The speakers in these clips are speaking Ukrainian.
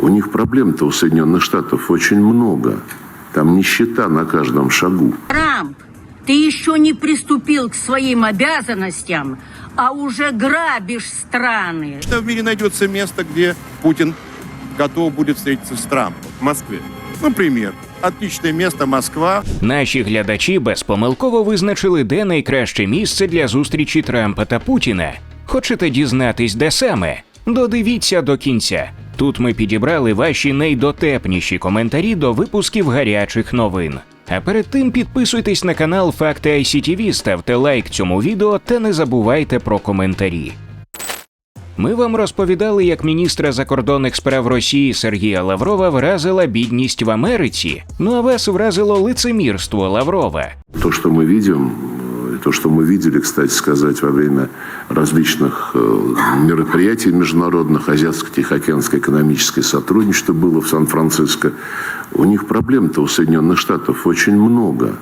У них проблем-то у Соединенных Штатов очень много. Там нищета на каждом шагу. Трамп, ты еще не приступил к своим обязанностям, а уже грабишь страны. Что в мире найдется место, где Путин готов будет встретиться с Трампом? В Москве. Например, отличное место Москва. Наші глядачі безпомилково визначили, де найкраще місце для зустрічі Трампа та Путіна. Хочете дізнатись, де саме? Додивіться до кінця. Тут ми підібрали ваші найдотепніші коментарі до випусків гарячих новин. А перед тим підписуйтесь на канал Факти ICTV, ставте лайк цьому відео та не забувайте про коментарі. Ми вам розповідали, як міністра закордонних справ Росії Сергія Лаврова вразила бідність в Америці. Ну а вас вразило лицемірство Лаврова. То, мы видим, э, и то, что мы видели, кстати сказать, во время различных э, мероприятий международных, Азиатско-Тихоокеанское экономическое сотрудничество было в Сан-Франциско, у них проблем-то у Соединенных Штатов очень много.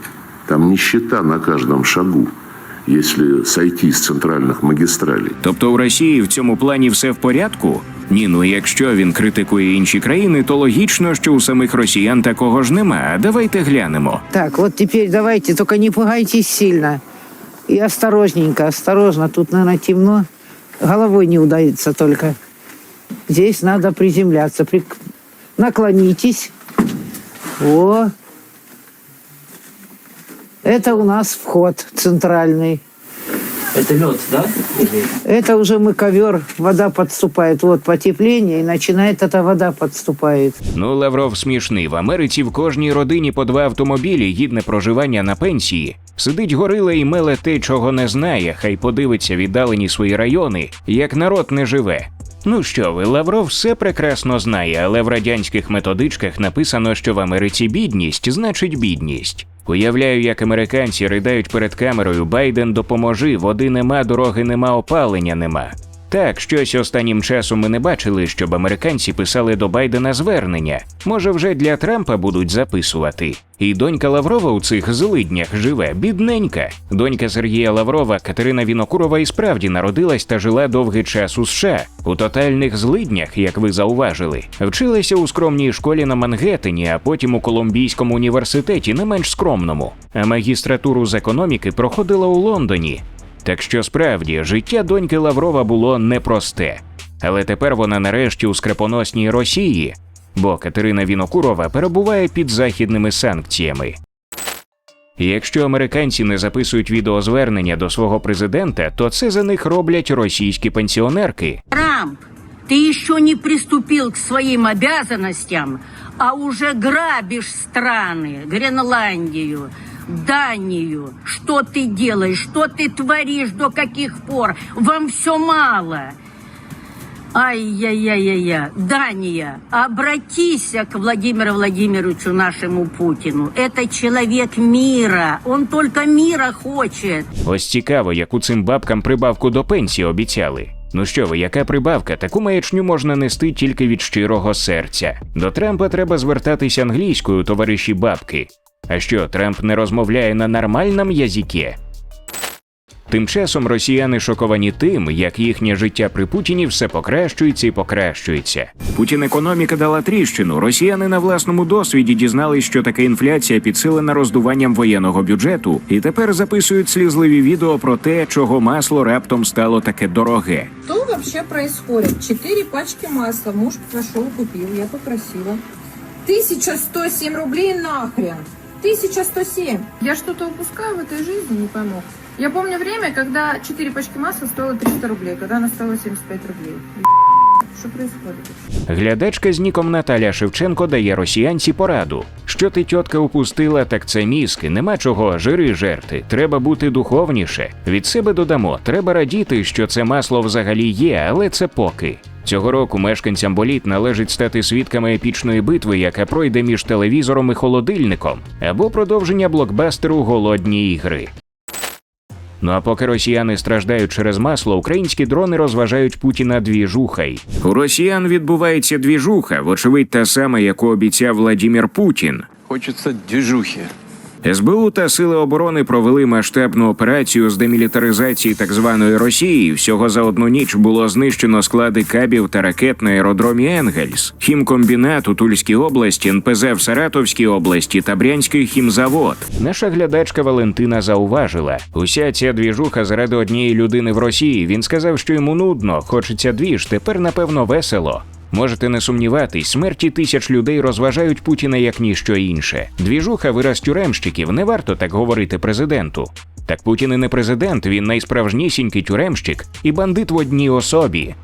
Там нищета на каждом шагу, если сойти с центральных магистралей. Тобто у Росії в цьому плані все в порядку? Ні, ну якщо він критикує інші країни, то логічно, що у самих росіян такого ж нема. А давайте глянемо. Так, вот теперь давайте, только не пугайтесь сильно. И осторожненько, осторожно. Тут, наверное, темно. Головой не удается только. Здесь надо приземляться. Прик- Наклонитесь. О. Это у нас вход центральный. Это лед, да? Или- Это уже мы ковер, вода подступает. Вот потепление, и начинает эта вода подступает. Ну, Лавров смішний. В Америці в кожній родині по два автомобілі, гідне проживання на пенсії. Сидить горила і меле те, чого не знає, хай подивиться віддалені свої райони, як народ не живе. Ну що ви, Лавров все прекрасно знає, але в радянських методичках написано, що в Америці бідність значить бідність. Уявляю, як американці ридають перед камерою Байден допоможи, води нема, дороги нема, опалення нема. Так, щось останнім часом ми не бачили, щоб американці писали до Байдена звернення. Може, вже для Трампа будуть записувати. І донька Лаврова у цих злиднях живе, бідненька. Донька Сергія Лаврова, Катерина Вінокурова, і справді народилась та жила довгий час у США у тотальних злиднях, як ви зауважили. Вчилася у скромній школі на Мангеттені, а потім у Колумбійському університеті, не менш скромному. А магістратуру з економіки проходила у Лондоні. Так що справді життя доньки Лаврова було непросте. Але тепер вона нарешті у скрепоносній Росії, бо Катерина Вінокурова перебуває під західними санкціями. Якщо американці не записують відеозвернення до свого президента, то це за них роблять російські пенсіонерки. Трамп, ты еще не приступил к своим обязанностям, а уже грабишь страны, Гренландию, Данию. Что ты делаешь? Что ты творишь? До каких пор? Вам все мало. Ай-яй-яй-яй-яй. Дания, обратись к Владимиру Владимировичу, нашему Путину. Это человек мира. Он только мира хочет. Ось цікаво, яку цим бабкам прибавку до пенсії обіцяли. Ну що ви, яка прибавка? Таку маячню можна нести тільки від щирого серця. До Трампа треба звертатись англійською, товариші бабки. А що, Трамп не розмовляє на нормальному язикі? Тим часом росіяни шоковані тим, як їхнє життя при Путіні все покращується і покращується. Путін економіка дала тріщину. Росіяни на власному досвіді дізнались, що таке інфляція підсилена роздуванням воєнного бюджету, і тепер записують слізливі відео про те, чого масло раптом стало таке дороге. Что вообще происходит? Четыре пачки масла муж пошел купил, я попросила. 1107 рублей нахрен. 1107. Я что-то упускаю в этой жизни, не пойму. Я помню время, когда 4 пачки масла стоило 300 рублей, когда она стоила 75 рублей. Происходит? Глядачка з ніком Наталя Шевченко дає росіянці пораду. Що ти тітка упустила, так це мізки. Нема чого жири жерти. Треба бути духовніше. Від себе додамо, треба радіти, що це масло взагалі є, але це поки. Цього року мешканцям боліт належить стати свідками епічної битви, яка пройде між телевізором і холодильником, або продовження блокбастеру Голодні ігри. Ну а поки росіяни страждають через масло, українські дрони розважають Путіна двіжухай. У росіян відбувається двіжуха, вочевидь та сама, яку обіцяв Владімір Путін. Хочется движухи. СБУ та Сили оборони провели масштабну операцію з демілітаризації так званої Росії. Всього за одну ніч було знищено склади кабів та ракет на аеродромі Енгельс, хімкомбінат у Тульській області, НПЗ в Саратовській області та Брянський хімзавод. Наша глядачка Валентина зауважила: уся ця двіжуха заради однієї людини в Росії. Він сказав, що йому нудно, хочеться двіж. Тепер напевно весело. Можете не сумніватись, смерті тисяч людей розважають Путіна як ніщо інше. Двіжуха вираз тюремщиків, не варто так говорити президенту. Так Путін і не президент, він найсправжнісінький тюремщик і бандит в одній особі.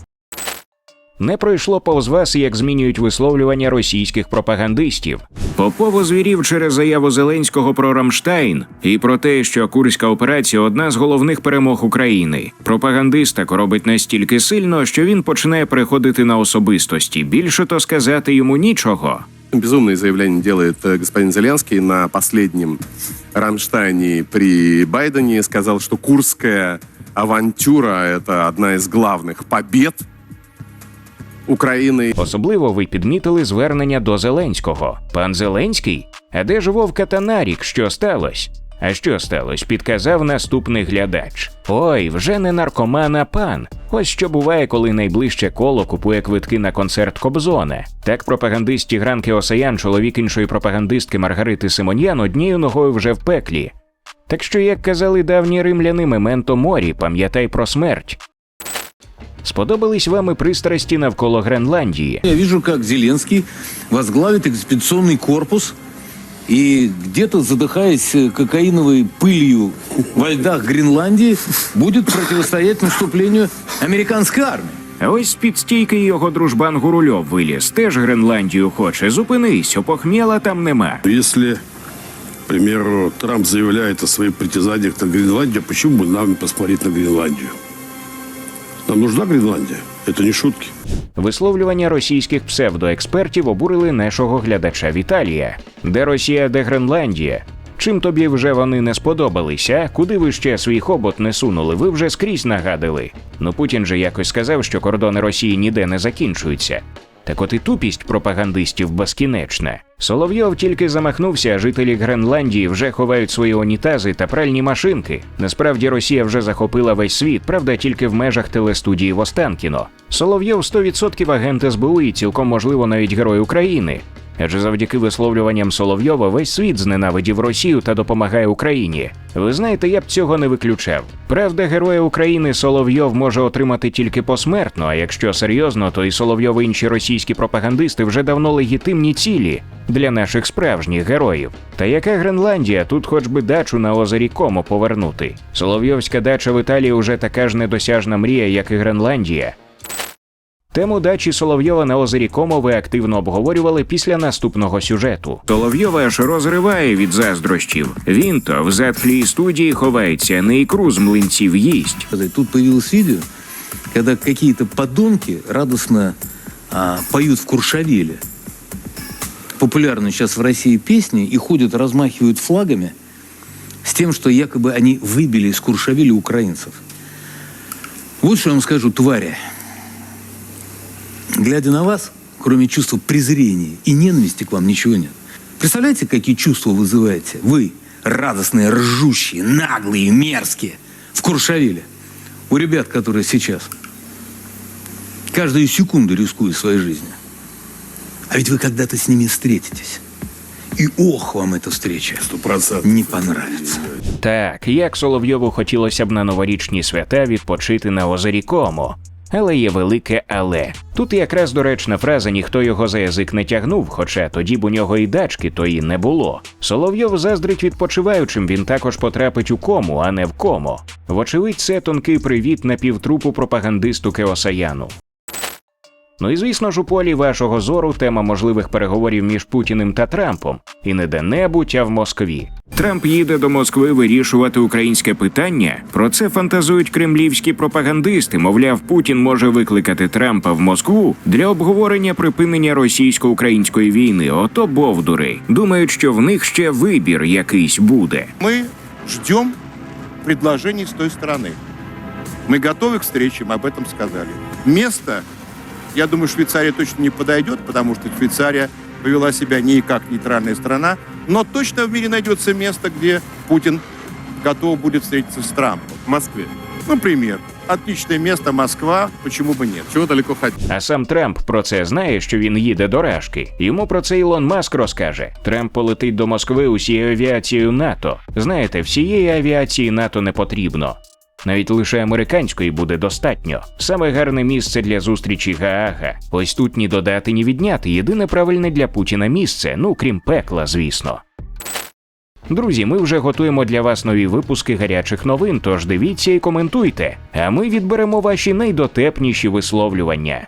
Не пройшло повз вас, як змінюють висловлювання російських пропагандистів. Попов озвірів через заяву Зеленського про Рамштайн і про те, що Курська операція одна з головних перемог України. Пропагандист так робить настільки сильно, що він починає переходити на особистості. Більше то сказати йому нічого. Безумные заявления делает э, господин Зеленский на последнем Рамштайне при Байдене. Сказал, что Курская авантюра – это одна из главных побед Украины. Особливо ви підмітили звернення до Зеленського. Пан Зеленський? А де ж Вовка та Нарік? Що сталося? А що сталося? Підказав наступний глядач. Ой, вже не наркоман, а пан. Ось що буває, коли найближче коло купує квитки на концерт Кобзона. Так пропагандист Тігранки Осаян, чоловік іншої пропагандистки Маргарити Симоньян, однією ногою вже в пеклі. Так що, як казали давні римляни, мементо морі, пам'ятай про смерть. Сподобались вам і пристрасті навколо Гренландії. Я вижу, как Зеленский возглавит экспедиционный корпус и где-то, задыхаясь э, кокаиновой пылью во льдах Гренландии, будет противостоять наступлению американской армии. А ось з-під стійки його дружбан Гурульов виліз. Теж Гренландію хоче. Зупинись, опохмєла там нема. Если, к примеру, Трамп заявляет о своих притязаниях на Гренландию, почему бы нам не посмотреть на Гренландию? Нам нужна Гренландия? Это не шутки. Висловлювання російських псевдоекспертів обурили нашого глядача Віталія. Де Росія, де Гренландія? Чим тобі вже вони не сподобалися? Куди ви ще свій хобот не сунули? Ви вже скрізь нагадали. Ну Путін же якось сказав, що кордони Росії ніде не закінчуються. Так от і тупість пропагандистів безкінечна. Соловйов тільки замахнувся, жителі Гренландії вже ховають свої унітази та пральні машинки. Насправді Росія вже захопила весь світ, правда, тільки в межах телестудії в Останкіно. Соловйов 100% агент СБУ і цілком можливо навіть герой України. Адже завдяки висловлюванням Соловйова весь світ зненавидів Росію та допомагає Україні. Ви знаєте, я б цього не виключав. Правда, героя України Соловйов може отримати тільки посмертно. А якщо серйозно, то і Соловйов і інші російські пропагандисти вже давно легітимні цілі для наших справжніх героїв. Та яка Гренландія? Тут хоч би дачу на озері Комо повернути. Соловйовська дача в Італії уже така ж недосяжна мрія, як і Гренландія. Тему дачі Соловйова на озері Комо ви активно обговорювали після наступного сюжету. Соловйова аж розриває від заздрощів. Він то в затхлій студії ховається, не ікру з млинців їсть. Когда Тут появилось видео, когда какие-то подонки радостно а, поют в Куршавеле. Популярны сейчас в России песни и ходят, размахивают флагами с тем, что якобы они выбили из Куршавеля украинцев. Вот что я вам скажу, твари. Глядя на вас, кроме чувства презрения и ненависти к вам, ничего нет. Представляете, какие чувства вызываете? Вы, радостные, ржущие, наглые, мерзкие, в Куршавеле. У ребят, которые сейчас каждую секунду рискуют своей жизнью. А ведь вы когда-то с ними встретитесь. И ох, вам эта встреча Сто процентов. не понравится. Так, як Соловйову хотілося б на новорічні свята відпочити на озері Комо. Але є велике але. Тут якраз доречна фраза ніхто його за язик не тягнув, хоча тоді б у нього і дачки тої не було. Соловйов заздрить відпочиваючим, він також потрапить у кому, а не в комо. Вочевидь, це тонкий привіт на півтрупу пропагандисту Кеосаяну. Ну і звісно ж у полі вашого зору тема можливих переговорів між Путіним та Трампом, і не де-небудь, а в Москві. Трамп їде до Москви вирішувати українське питання. Про це фантазують кремлівські пропагандисти. Мовляв, Путін може викликати Трампа в Москву для обговорення припинення російсько-української війни. Ото бовдури. Думають, що в них ще вибір якийсь буде. Мы ждем предложений с той стороны. Мы готовы к встрече, мы об этом сказали. Место, я думаю, Швейцария точно не подойдет, потому что Швейцария повела себя не как нейтральная страна, Но точно в мире найдется место, где Путин готов будет встретиться с Трампом. В Москве. Например, отличное место Москва, почему бы нет? Чего далеко ходить? А сам Трамп про це знає, що він їде до Рашки. Йому про це Ілон Маск розкаже. Трамп полетить до Москви усією авіацією НАТО. Знаєте, всієї авіації НАТО не потрібно. Навіть лише американської буде достатньо. Саме гарне місце для зустрічі Гаага. Ось тут ні додати, ні відняти. Єдине правильне для Путіна місце, ну крім пекла, звісно. Друзі, ми вже готуємо для вас нові випуски гарячих новин, тож дивіться і коментуйте. А ми відберемо ваші найдотепніші висловлювання.